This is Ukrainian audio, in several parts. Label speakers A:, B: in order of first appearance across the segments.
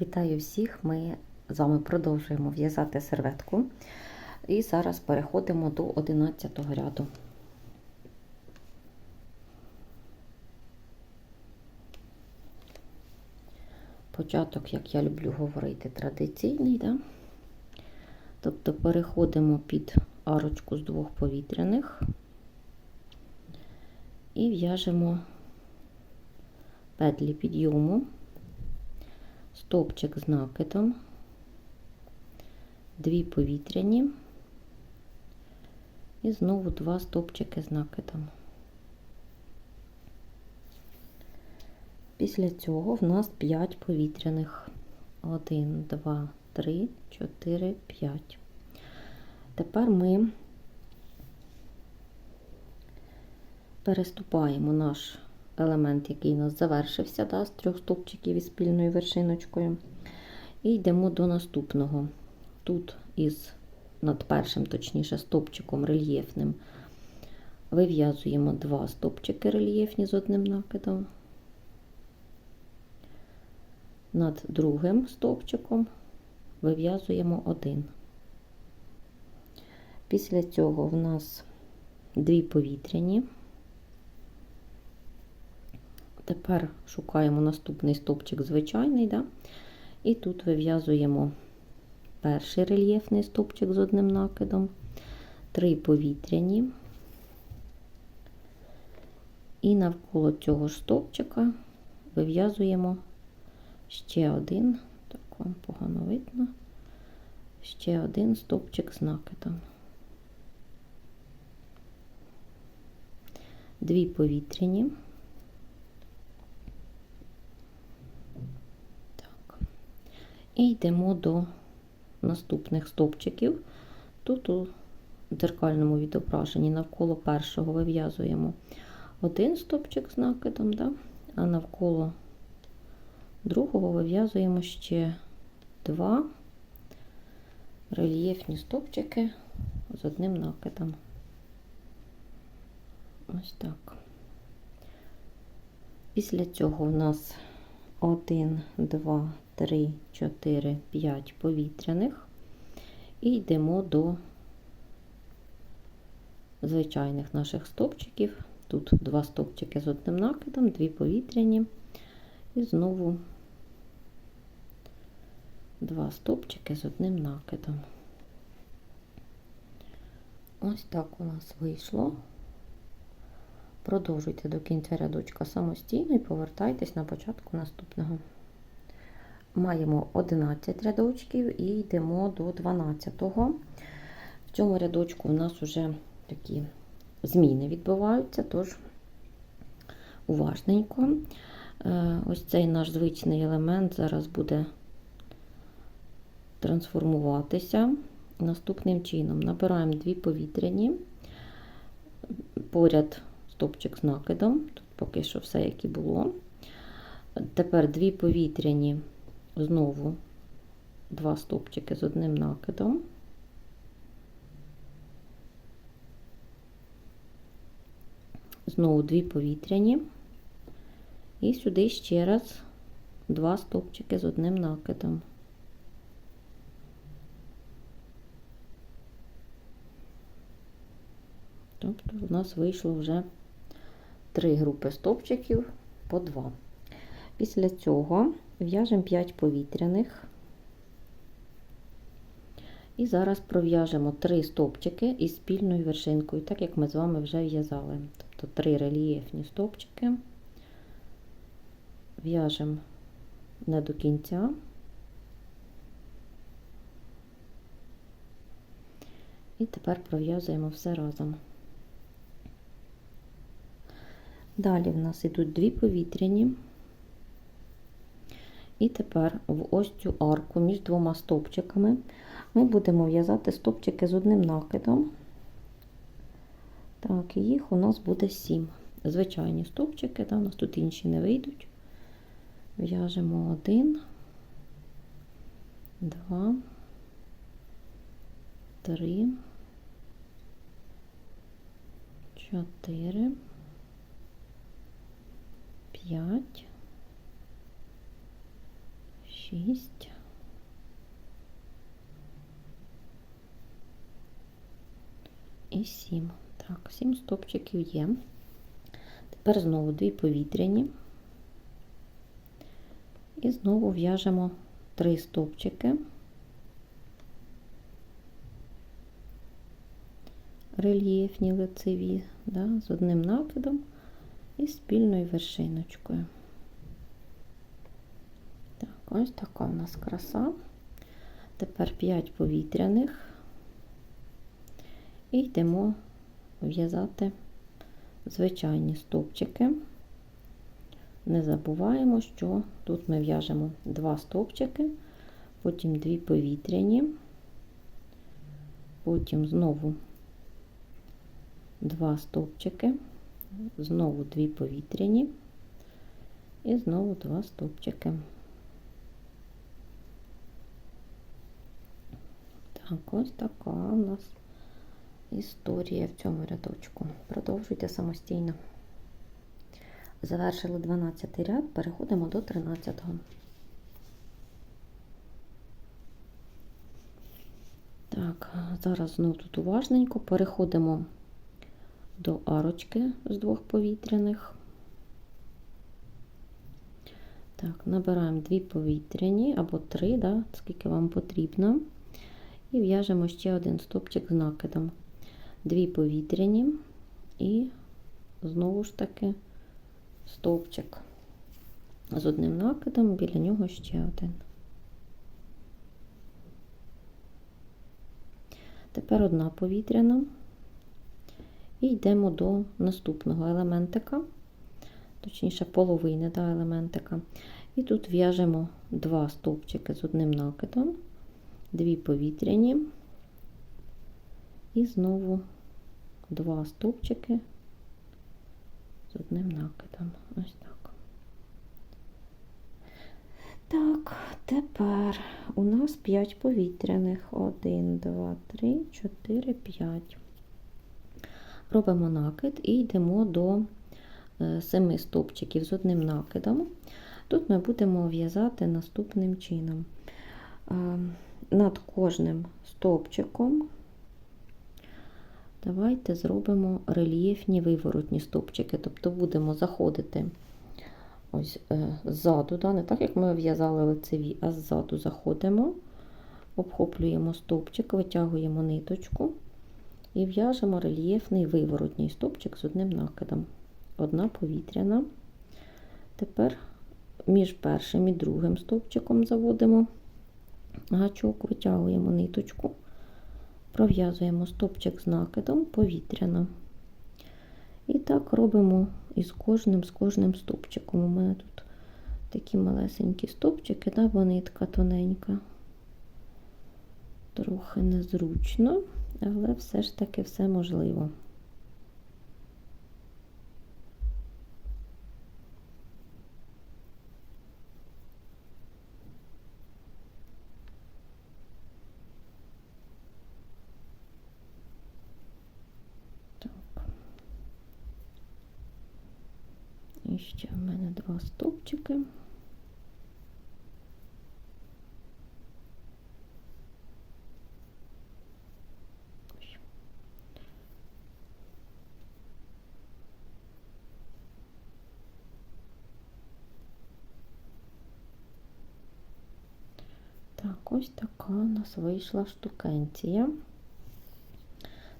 A: Вітаю всіх! Ми з вами продовжуємо в'язати серветку. І зараз переходимо до 11 ряду. Початок, як я люблю говорити, традиційний. Да? Тобто переходимо під арочку з двох повітряних і в'яжемо петлі підйому стовпчик з накидом, дві повітряні і знову два стовпчики з накидом. Після цього в нас 5 повітряних. 1, 2, 3, 4, 5. Тепер ми переступаємо наш елемент, який у нас завершився, да, з трьох стовпчиків із спільною вершиночкою. І йдемо до наступного. Тут із над першим, точніше, стовпчиком рельєфним вив'язуємо два стовпчики рельєфні з одним накидом. Над другим стовпчиком вив'язуємо один. Після цього в нас дві повітряні. Тепер шукаємо наступний стовпчик звичайний, да? і тут вив'язуємо перший рельєфний стовпчик з одним накидом, три повітряні, і навколо цього ж стовпчика вив'язуємо ще один, так вам погано видно, ще один стовпчик з накидом. Дві повітряні. І йдемо до наступних стовпчиків. Тут у дзеркальному відображенні навколо першого вив'язуємо один стовпчик з накидом, да? а навколо другого вив'язуємо ще два рельєфні стовпчики з одним накидом. Ось так. Після цього в нас 1, 2, 3, 4, 5 повітряних і йдемо до звичайних наших стовпчиків. Тут два стовпчики з одним накидом, дві повітряні, і знову два стовпчики з одним накидом. Ось так у нас вийшло. Продовжуйте до кінця рядочка самостійно і повертайтесь на початку наступного. Маємо 11 рядочків і йдемо до 12-го. В цьому рядочку у нас вже такі зміни відбуваються, тож уважненько. Ось цей наш звичний елемент зараз буде трансформуватися наступним чином. Набираємо дві повітряні, поряд стопчик з накидом, тут поки що все, як і було. Тепер дві повітряні, знову два стопчики з одним накидом. Знову дві повітряні. І сюди ще раз два стопчики з одним накидом. Тобто у нас вийшло вже три групи стовпчиків по два. Після цього в'яжемо 5 повітряних. І зараз пров'яжемо 3 стовпчики із спільною вершинкою, так як ми з вами вже в'язали. Тобто 3 рельєфні стовпчики. В'яжемо не до кінця. І тепер пров'язуємо все разом. Далі в нас йдуть дві повітряні. І тепер в ось цю арку між двома стовпчиками ми будемо в'язати стовпчики з одним накидом. Так, і їх у нас буде 7. Звичайні стовпчики, да, у нас тут інші не вийдуть. В'яжемо один, два, три, чотири. 5, шість. І сім. Так, сім стопчиків є. Тепер знову дві повітряні. І знову в'яжемо три стопчики. Рельєфні лицеві, да, з одним накидом і спільною вершиночкою. Ось така у нас краса. Тепер 5 повітряних і йдемо в'язати звичайні стовпчики. Не забуваємо, що тут ми в'яжемо два стовпчики, потім дві повітряні, потім знову два стовпчики, знову дві повітряні і знову два стовпчики. Так, ось така у нас історія в цьому рядочку. Продовжуйте самостійно. Завершили 12 ряд, переходимо до 13-го. Так, зараз знову тут уважненько переходимо до арочки з двох повітряних. Так, набираємо дві повітряні або три, да, скільки вам потрібно. І в'яжемо ще один стопчик з накидом. Дві повітряні і знову ж таки стовпчик з одним накидом, біля нього ще один. Тепер одна повітряна. І йдемо до наступного елементика, точніше, половини да, елементика. І тут в'яжемо два стовпчики з одним накидом, дві повітряні, і знову два стовпчики з одним накидом. Ось так. Так, тепер у нас 5 повітряних. 1, 2, 3, 4, 5. Робимо накид і йдемо до 7 стовпчиків з одним накидом. Тут ми будемо в'язати наступним чином. Над кожним стовпчиком давайте зробимо рельєфні виворотні стовпчики, тобто будемо заходити ось е, ззаду, да? не так, як ми в'язали лицеві, а ззаду заходимо, обхоплюємо стовпчик, витягуємо ниточку і в'яжемо рельєфний виворотній стовпчик з одним накидом. Одна повітряна. Тепер між першим і другим стовпчиком заводимо гачок, витягуємо ниточку, пров'язуємо стовпчик з накидом повітряно. І так робимо із кожним з кожним стовпчиком. У мене тут такі малесенькі стовпчики, да, бо нитка тоненька. Трохи незручно, але все ж таки все можливо. І ще в мене два стовпчики. Так, ось така у нас вийшла штукенція.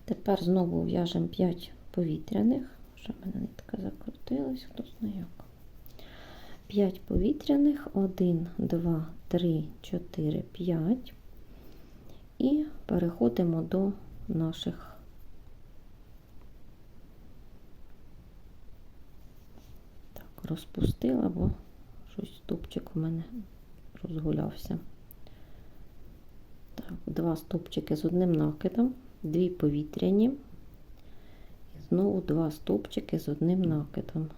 A: Тепер знову в'яжемо 5 повітряних. Що в мене нитка закрутилась, хто знає як. 5 повітряних, 1, 2, 3, 4, 5. І переходимо до наших так, розпустила, бо щось стопчик у мене розгулявся. Так, Два стопчики з одним накидом, дві повітряні. Знову два стовпчики з одним накидом.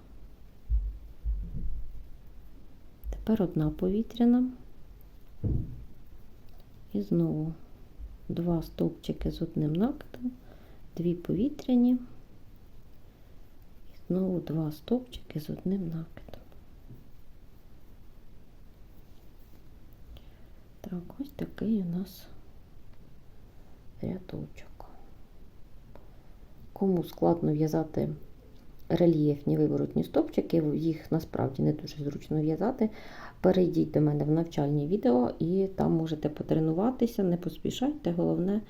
A: Тепер одна повітряна. І знову два стовпчики з одним накидом, дві повітряні, і знову два стовпчики з одним накидом. Так, ось такий у нас рядочок. Кому складно в'язати рельєфні виворотні стопчики, їх насправді не дуже зручно в'язати. Перейдіть до мене в навчальні відео і там можете потренуватися, не поспішайте, головне,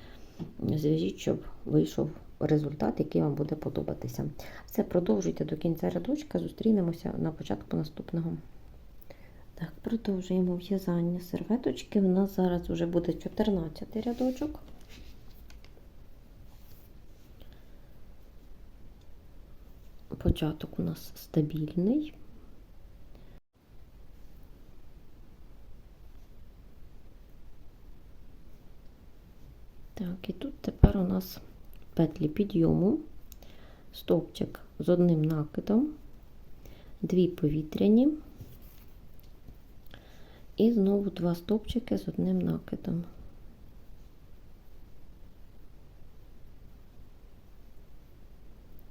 A: зв'яжіть, щоб вийшов результат, який вам буде подобатися. Все, продовжуйте до кінця рядочка, зустрінемося на початку наступного. Так, продовжуємо в'язання серветочки. У нас зараз вже буде 14 рядочок. Початок у нас стабільний. Так, і тут тепер у нас петлі підйому, стовпчик з одним накидом, дві повітряні і знову два стовпчики з одним накидом.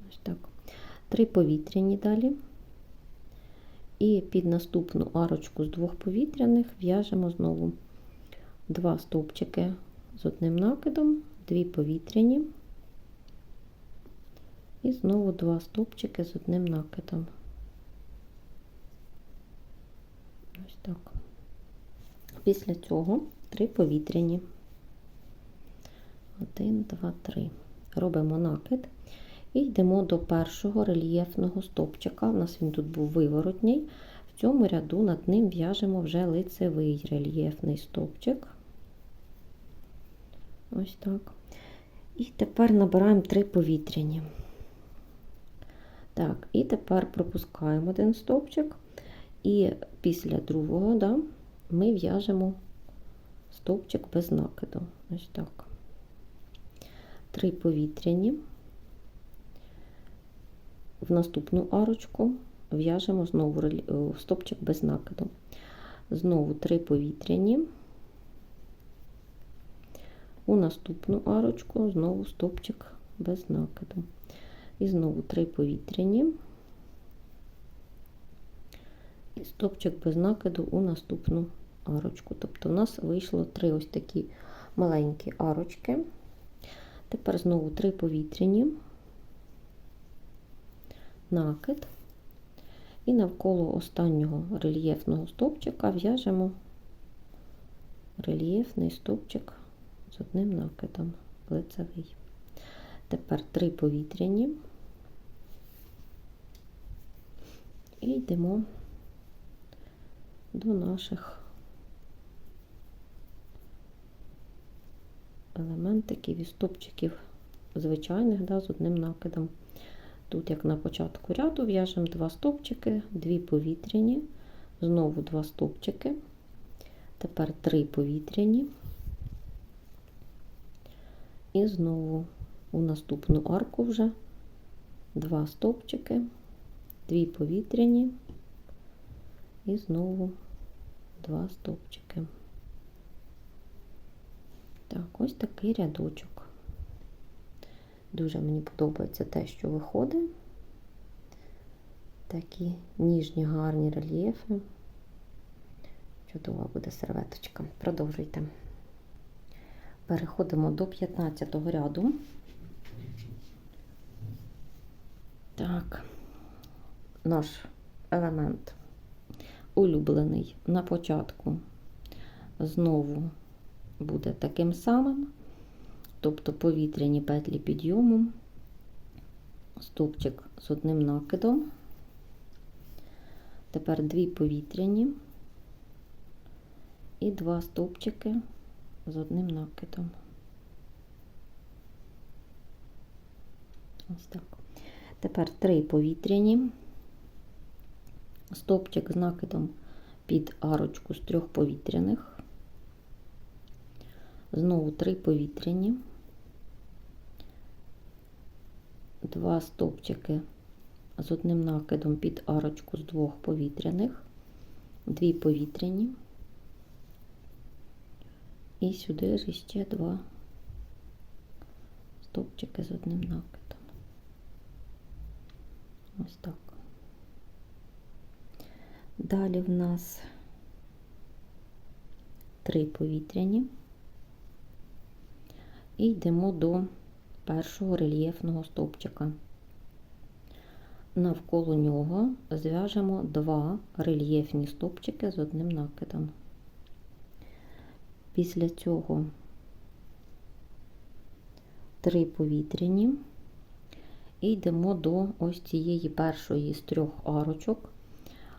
A: Ось так. Три повітряні далі. І під наступну арочку з двох повітряних в'яжемо знову два стовпчики з одним накидом, дві повітряні. І знову два стовпчики з одним накидом. Ось так. Після цього три повітряні. Один, два, три. Робимо накид і йдемо до першого рельєфного стовпчика. У нас він тут був виворотній. В цьому ряду над ним в'яжемо вже лицевий рельєфний стовпчик. Ось так. І тепер набираємо три повітряні. Так, і тепер пропускаємо один стовпчик, і після другого да, ми в'яжемо стовпчик без накиду. Ось так. Три повітряні. В наступну арочку в'яжемо знову стовпчик без накиду. Знову три повітряні. У наступну арочку знову стовпчик без накиду. І знову три повітряні. І стовпчик без накиду у наступну арочку. Тобто у нас вийшло три ось такі маленькі арочки. Тепер знову три повітряні, накид. І навколо останнього рельєфного стовпчика в'яжемо рельєфний стовпчик з одним накидом лицевий. Тепер три повітряні і йдемо до наших елементиків і стопчиків звичайних да, з одним накидом. Тут, як на початку ряду, в'яжемо два стовпчики, дві повітряні, знову два стовпчики, тепер три повітряні, і знову у наступну арку вже два стовпчики, дві повітряні і знову два стовпчики. Так, ось такий рядочок. Дуже мені подобається те, що виходить. Такі ніжні, гарні рельєфи. Чудова буде серветочка. Продовжуйте. Переходимо до 15 ряду. Так, наш елемент улюблений на початку знову буде таким самим, тобто повітряні петлі підйому, стовпчик з одним накидом, тепер дві повітряні і два стовпчики з одним накидом. Ось так. Тепер три повітряні, стовпчик з накидом під арочку з трьох повітряних, знову три повітряні, два стовпчики з одним накидом під арочку з двох повітряних, дві повітряні, і сюди ж ще два стовпчики з одним накидом. Ось так. Далі в нас 3 повітряні і йдемо до першого рельєфного стовпчика. Навколо нього зв'яжемо два рельєфні стовпчики з одним накидом. Після цього три повітряні і йдемо до ось цієї першої з трьох арочок.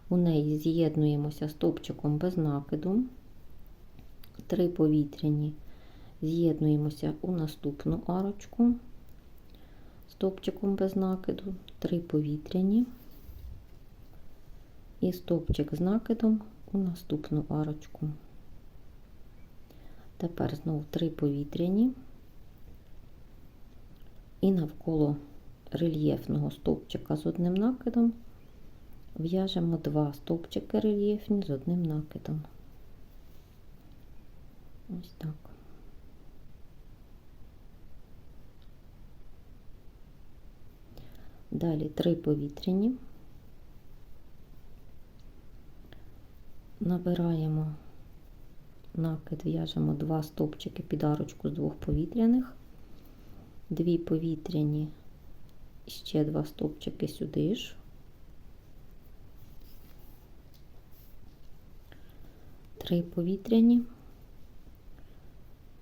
A: У неї з'єднуємося стовпчиком без накиду, три повітряні, з'єднуємося у наступну арочку стовпчиком без накиду, три повітряні і стовпчик з накидом у наступну арочку. Тепер знову три повітряні і навколо рельєфного стовпчика з одним накидом в'яжемо два стовпчики рельєфні з одним накидом. Ось так. Далі три повітряні. Набираємо накид, в'яжемо два стовпчики під арочку з двох повітряних, дві повітряні, ще два стовпчики сюди ж. Три повітряні,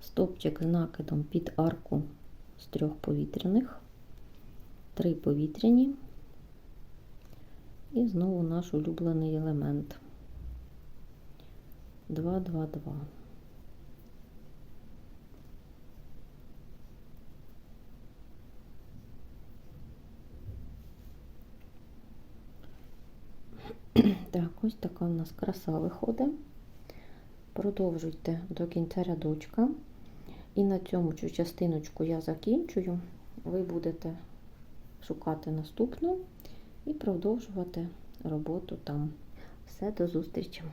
A: стовпчик з накидом під арку з трьох повітряних, три повітряні і знову наш улюблений елемент. 2, 2, 2. Так, ось така у нас краса виходить. Продовжуйте до кінця рядочка. І на цьому частиночку я закінчую. Ви будете шукати наступну і продовжувати роботу там. Все, до зустрічі!